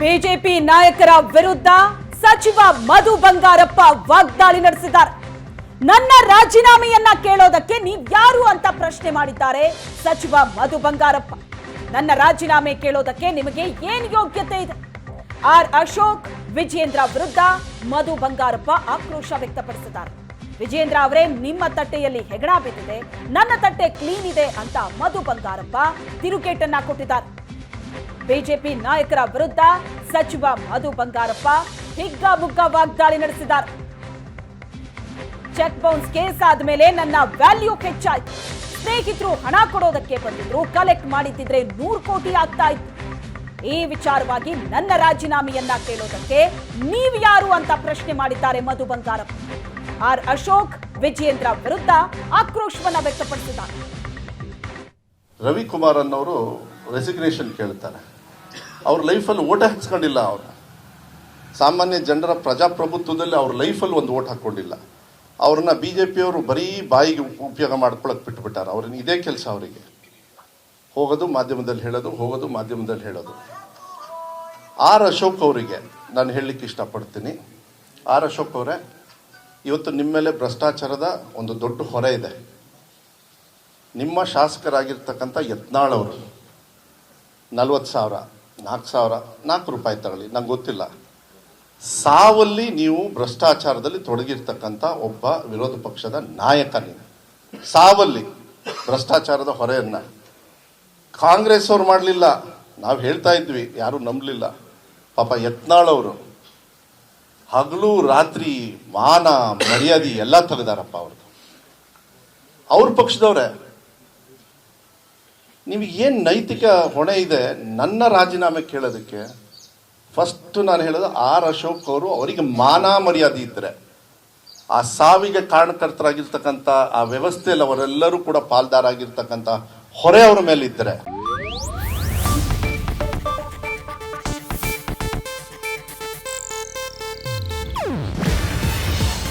BJP ನಾಯಕರ ವಿರುದ್ಧ ಸಚಿವ ಮಧು ಬಂಗಾರಪ್ಪ ವಾಗ್ದಾಳಿ ನಡೆಸಿದ್ದಾರೆ. ನನ್ನ ರಾಜೀನಾಮೆಯನ್ನ ಕೇಳೋದಕ್ಕೆ ನೀವ್ಯಾರು ಅಂತ ಪ್ರಶ್ನೆ ಮಾಡಿದ್ದಾರೆ ಸಚಿವ ಮಧು ಬಂಗಾರಪ್ಪ. ನನ್ನ ರಾಜೀನಾಮೆ ಕೇಳೋದಕ್ಕೆ ನಿಮಗೆ ಏನ್ ಯೋಗ್ಯತೆ ಇದೆ? ಆರ್ ಅಶೋಕ್, ವಿಜೇಂದ್ರ ವಿರುದ್ಧ ಮಧು ಬಂಗಾರಪ್ಪ ಆಕ್ರೋಶ ವ್ಯಕ್ತಪಡಿಸಿದ್ದಾರೆ. ವಿಜೇಂದ್ರ ಅವರೇ ನಿಮ್ಮ ತಟ್ಟೆಯಲ್ಲಿ ಹೆಗಣ ಬಿದ್ದಿದೆ, ನನ್ನ ತಟ್ಟೆ ಕ್ಲೀನ್ ಇದೆ ಅಂತ ಮಧು ಬಂಗಾರಪ್ಪ ತಿರುಗೇಟನ್ನ ಕೊಟ್ಟಿದ್ದಾರೆ. ಬಿಜೆಪಿ ನಾಯಕರ ವಿರುದ್ಧ ಸಚಿವ ಮಧು ಬಂಗಾರಪ್ಪ ಹಿಗ್ಗಾಮುಗ್ಗಾ ವಾಗ್ದಾಳಿ ನಡೆಸಿದ್ದಾರೆ. ಚೆಕ್ ಬೌನ್ಸ್ ಕೇಸ್ ಆದ್ಮೇಲೆ ನನ್ನ ವ್ಯಾಲ್ಯೂ ಹೆಚ್ಚಾಯ್ತು. ಸ್ನೇಹಿತರು ಹಣ ಕೊಡೋದಕ್ಕೆ ಬಂದಿದ್ರು, ಕಲೆಕ್ಟ್ ಮಾಡಿದ್ದಿದ್ರೆ ನೂರು ಕೋಟಿ ಆಗ್ತಾ ಇತ್ತು. ಈ ವಿಚಾರವಾಗಿ ನನ್ನ ರಾಜೀನಾಮೆಯನ್ನ ಕೇಳೋದಕ್ಕೆ ನೀವು ಯಾರು ಅಂತ ಪ್ರಶ್ನೆ ಮಾಡಿದ್ದಾರೆ ಮಧು ಬಂಗಾರಪ್ಪ. ಆರ್ ಅಶೋಕ್ ವಿಜಯೇಂದ್ರ ವಿರುದ್ಧ ಆಕ್ರೋಶವನ್ನ ವ್ಯಕ್ತಪಡಿಸಿದ್ದಾರೆ. ರವಿಕುಮಾರ್ ಅನ್ನೋರು ರೆಸಿಗ್ನೇಷನ್ ಕೇಳ್ತಾರೆ. ಅವ್ರ ಲೈಫಲ್ಲಿ ಓಟ್ ಹಚ್ಕೊಂಡಿಲ್ಲ ಅವರು. ಸಾಮಾನ್ಯ ಜನರ ಪ್ರಜಾಪ್ರಭುತ್ವದಲ್ಲಿ ಅವ್ರ ಲೈಫಲ್ಲಿ ಒಂದು ಓಟ್ ಹಾಕ್ಕೊಂಡಿಲ್ಲ. ಅವ್ರನ್ನ ಬಿ ಜೆ ಪಿಯವರು ಬರೀ ಬಾಯಿಗೆ ಉಪಯೋಗ ಮಾಡ್ಕೊಳಕ್ ಬಿಟ್ಬಿಟ್ಟಾರೆ. ಅವ್ರನ್ನ ಇದೇ ಕೆಲಸ ಅವರಿಗೆ. ಹೋಗೋದು ಮಾಧ್ಯಮದಲ್ಲಿ ಹೇಳೋದು, ಹೋಗೋದು ಮಾಧ್ಯಮದಲ್ಲಿ ಹೇಳೋದು. ಆರ್ ಅಶೋಕ್ ಅವರಿಗೆ ನಾನು ಹೇಳಲಿಕ್ಕೆ ಇಷ್ಟಪಡ್ತೀನಿ. ಆರ್ ಅಶೋಕ್ ಅವರೇ, ಇವತ್ತು ನಿಮ್ಮ ಮೇಲೆ ಭ್ರಷ್ಟಾಚಾರದ ಒಂದು ದೊಡ್ಡ ಹೊರೆ ಇದೆ. ನಿಮ್ಮ ಶಾಸಕರಾಗಿರ್ತಕ್ಕಂಥ ಯತ್ನಾಳ್ ಅವರು, ನಲ್ವತ್ತು ಸಾವಿರ ನಾಲ್ಕು ಸಾವಿರ, ನಾಲ್ಕು ರೂಪಾಯಿ ತಗೊಳ್ಳಿ, ನಂಗೆ ಗೊತ್ತಿಲ್ಲ. ಸಾವಲ್ಲಿ ನೀವು ಭ್ರಷ್ಟಾಚಾರದಲ್ಲಿ ತೊಡಗಿರ್ತಕ್ಕಂಥ ಒಬ್ಬ ವಿರೋಧ ಪಕ್ಷದ ನಾಯಕ ನೀನು. ಸಾವಲ್ಲಿ ಭ್ರಷ್ಟಾಚಾರದ ಹೊರೆಯನ್ನ. ಕಾಂಗ್ರೆಸ್ ಅವ್ರು ಮಾಡಲಿಲ್ಲ. ನಾವು ಹೇಳ್ತಾ ಇದ್ವಿ, ಯಾರು ನಂಬಲಿಲ್ಲ. ಪಾಪ ಯತ್ನಾಳವರು. ಹಗಲು, ರಾತ್ರಿ, ಮಾನ, ಮರ್ಯಾದೆ ಎಲ್ಲ ತೆಗೆದಾರಪ್ಪ ಅವ್ರದ್ದು ಅವ್ರ ಪಕ್ಷದವ್ರೆ. ನಿಮಗೆ ಏನು ನೈತಿಕ ಹೊಣೆ ಇದೆ ನನ್ನ ರಾಜೀನಾಮೆ ಕೇಳೋದಕ್ಕೆ? ಫಸ್ಟ್ ನಾನು ಹೇಳೋದು ಆರ್ ಅಶೋಕ್ ಅವರು ಅವರಿಗೆ ಮಾನ ಮರ್ಯಾದೆ ಇದ್ದರೆ ಆ ಸಾವಿಗೆ ಕಾರಣಕರ್ತರಾಗಿರ್ತಕ್ಕಂಥ ಆ ವ್ಯವಸ್ಥೆಯಲ್ಲಿ ಅವರೆಲ್ಲರೂ ಕೂಡ ಪಾಲ್ದಾರಾಗಿರ್ತಕ್ಕಂಥ ಹೊರೆ ಅವರ ಮೇಲೆ